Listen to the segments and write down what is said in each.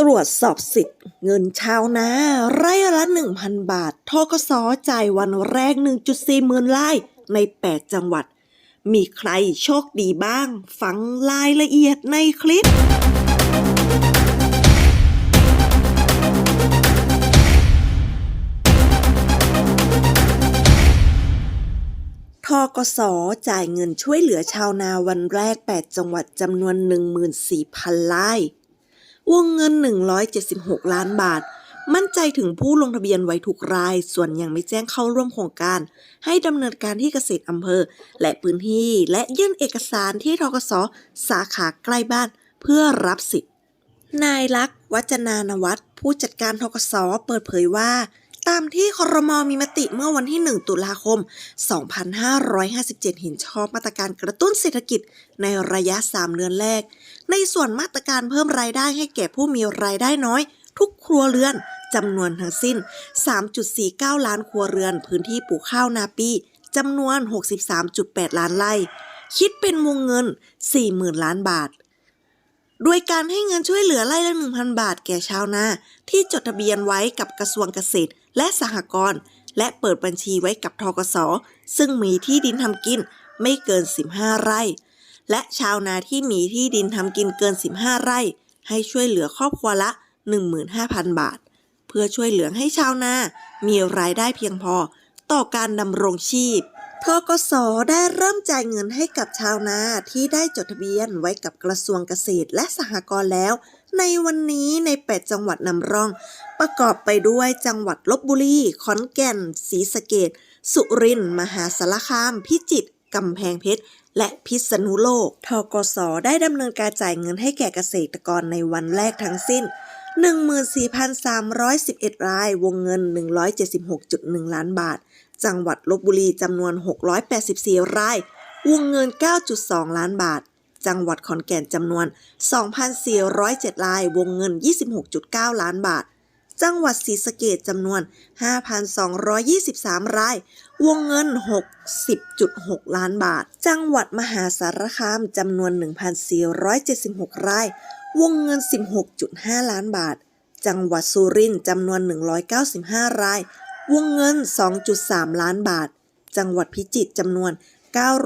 ตรวจสอบสิทธิ์ เงินชาวนาไร่ละ 1,000 บาททกสจ่ายวันแรก 1.4หมื่นไร่ใน 8 จังหวัด มีใครโชคดีบ้าง ฟังรายละเอียดในคลิปทกสจ่ายเงินช่วยเหลือชาวนาวันแรก 8 จังหวัดจำนวน 14,000ไร่ วงเงิน 176 ล้านบาท มั่นใจถึงผู้ลงทะเบียนไว้ทุกราย ส่วนยังไม่แจ้งเข้าร่วมโครงการ ให้ดำเนินการที่เกษตรอำเภอ และพื้นที่ และยื่นเอกสารที่ทกศสาขาใกล้บ้าน เพื่อรับสิทธิ์ นายลักษ์วัจนานวัตรผู้จัดการทกศเปิดเผยว่า ตามที่ครมมีมติเมื่อวันที่ 1 ตุลาคม 2557 เห็นชอบมาตรการกระตุ้นเศรษฐกิจในระยะ 3 เดือนแรก ในส่วนมาตรการเพิ่มรายได้ให้แก่ผู้มีรายได้น้อย ทุกครัวเรือนจำนวนทั้งสิ้น 3.49 ล้านครัวเรือน พื้นที่ปลูกข้าวนาปีจำนวน 63.8 ล้านไร่ คิดเป็นวงเงิน 40,000 ล้านบาทโดยการให้เงินช่วยเหลือไร่ละ 1,000 บาทแก่ชาวนาที่จดทะเบียนไว้กับกระทรวงเกษตรและสหกรณ์และเปิดบัญชีไว้กับทกส ซึ่งมีที่ดินทำกินไม่เกิน 15 ไร่ และชาวนาที่มีที่ดินทำกินเกิน 15 ไร่ ให้ช่วยเหลือครอบครัวละ 15,000 บาท เพื่อช่วยเหลือให้ชาวนา มีรายได้เพียงพอต่อการดำรงชีพทกสได้เริ่มจ่ายเงินให้กับชาวนาที่ได้จดทะเบียนไว้กับกระทรวงเกษตรและสหกรณ์แล้ว ในวันนี้ใน 8 จังหวัดนำร่อง ประกอบไปด้วยจังหวัดลบบุรี ขอนแก่น ศรีสะเกดสุรินทร์ มหาสารคาม พิจิตรกำแพงเพชร และพิษณุโลก ทกส ได้ดำเนินการจ่ายเงินให้แก่เกษตรกรในวันแรกทั้งสิ้น 14,311 ราย วงเงิน 176.1 ล้านบาท จังหวัดลบบุรีจำนวน 684 รายวงเงิน 9.2 ล้านบาท จังหวัดขอนแก่นจำนวน 2,407ราย วงเงิน 26.9 ล้านบาท จังหวัดศรีสะเกดจำนวน 5,223 ราย วงเงิน 60.6 ล้านบาท จังหวัดมหาสารคามจำนวน 1,476 ราย วงเงิน 16.5 ล้านบาท จังหวัดสุรินทร์จำนวน 195 ราย วงเงิน 2.3 ล้านบาท จังหวัดพิจิตรจำนวน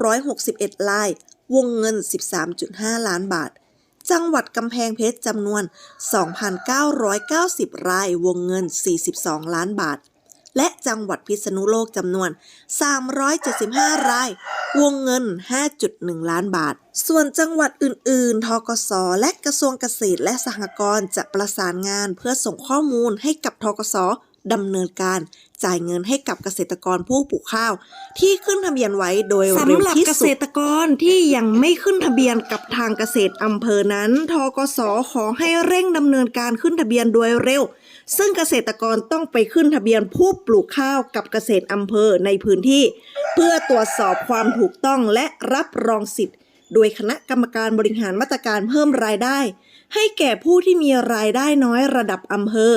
961 ราย วงเงิน 13.5 ล้านบาท จังหวัดกำแพงเพชรจำนวน 2,990 ราย วงเงิน 42 ล้านบาท และจังหวัดพิษณุโลกจำนวน 375 ราย วงเงิน 5.1 ล้านบาท ส่วนจังหวัดอื่น ๆ ทกส และกระทรวงเกษตรและสหกรณ์จะประสานงานเพื่อส่งข้อมูลให้กับทกส ดำเนินการจ่ายเงินให้กับเกษตรกรผู้ปลูกข้าว ที่ขึ้นทะเบียนไว้โดยเร็วที่สุดสำหรับเกษตรกรที่ยังไม่ขึ้นทะเบียนกับทางเกษตรอำเภอนั้นทกสขอให้เร่งดำเนินการขึ้นทะเบียนโดยเร็ว ซึ่งเกษตรกรต้องไปขึ้นทะเบียนผู้ปลูกข้าวกับเกษตรอำเภอในพื้นที่ เพื่อตรวจสอบความถูกต้องและรับรองสิทธิ์ โดยคณะกรรมการบริหารมาตรการเพิ่มรายได้ ให้แก่ผู้ที่มีรายได้น้อยระดับอำเภอ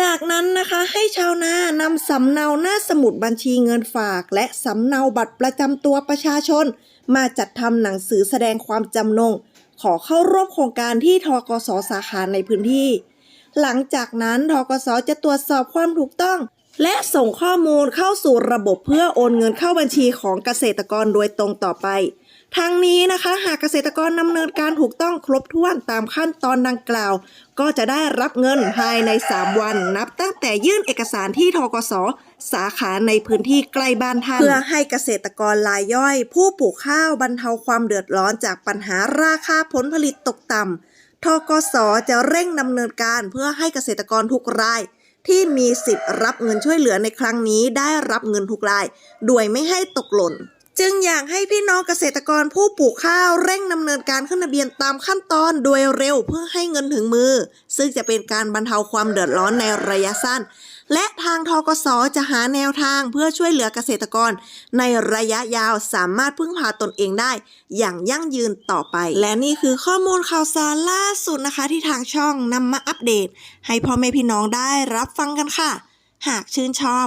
จากนั้นนะคะให้ชาวนานำสำเนาหน้าสมุดบัญชีเงินฝาก และสำเนาบัตรประจำตัวประชาชน มาจัดทำหนังสือแสดงความจำนง ขอเข้าร่วมโครงการที่ทกสสาขาในพื้นที่ หลังจากนั้นทกสจะตรวจสอบความถูกต้อง และส่งข้อมูลเข้าสู่ระบบเพื่อโอนเงินเข้าบัญชีของเกษตรกรโดยตรงต่อไป ทั้งนี้นะคะ หากเกษตรกรดำเนินการถูกต้องครบถ้วนตามขั้นตอนดังกล่าว ก็จะได้รับเงินภายใน 3 วัน นับตั้งแต่ยื่นเอกสารที่ทกสสาขาในพื้นที่ใกล้บ้านท่าน เพื่อให้เกษตรกรรายย่อย ผู้ปลูกข้าวบรรเทาความเดือดร้อนจากปัญหาราคาผลผลิตตกต่ำทกสจะเร่งดำเนินการเพื่อให้เกษตรกรทุกรายที่มีสิทธิ์รับเงินช่วยเหลือในครั้งนี้ได้รับเงินทุกราย โดยไม่ให้ตกหล่น จึงอยากให้พี่น้องเกษตรกรผู้ปลูกข้าวเร่งดำเนินการขึ้นทะเบียนตามขั้นตอนโดยเร็วเพื่อให้เงินถึงมือ ซึ่งจะเป็นการบรรเทาความเดือดร้อนในระยะสั้น และทางทกสจะหาแนวทางเพื่อช่วยเหลือเกษตรกร ในระยะยาวสามารถพึ่งพาตนเองได้ อย่างยั่งยืนต่อไป และนี่คือข้อมูลข่าวสารล่าสุดนะคะ ที่ทางช่องนำมาอัปเดต ให้พ่อแม่พี่น้องได้รับฟังกันค่ะ หากชื่นชอบ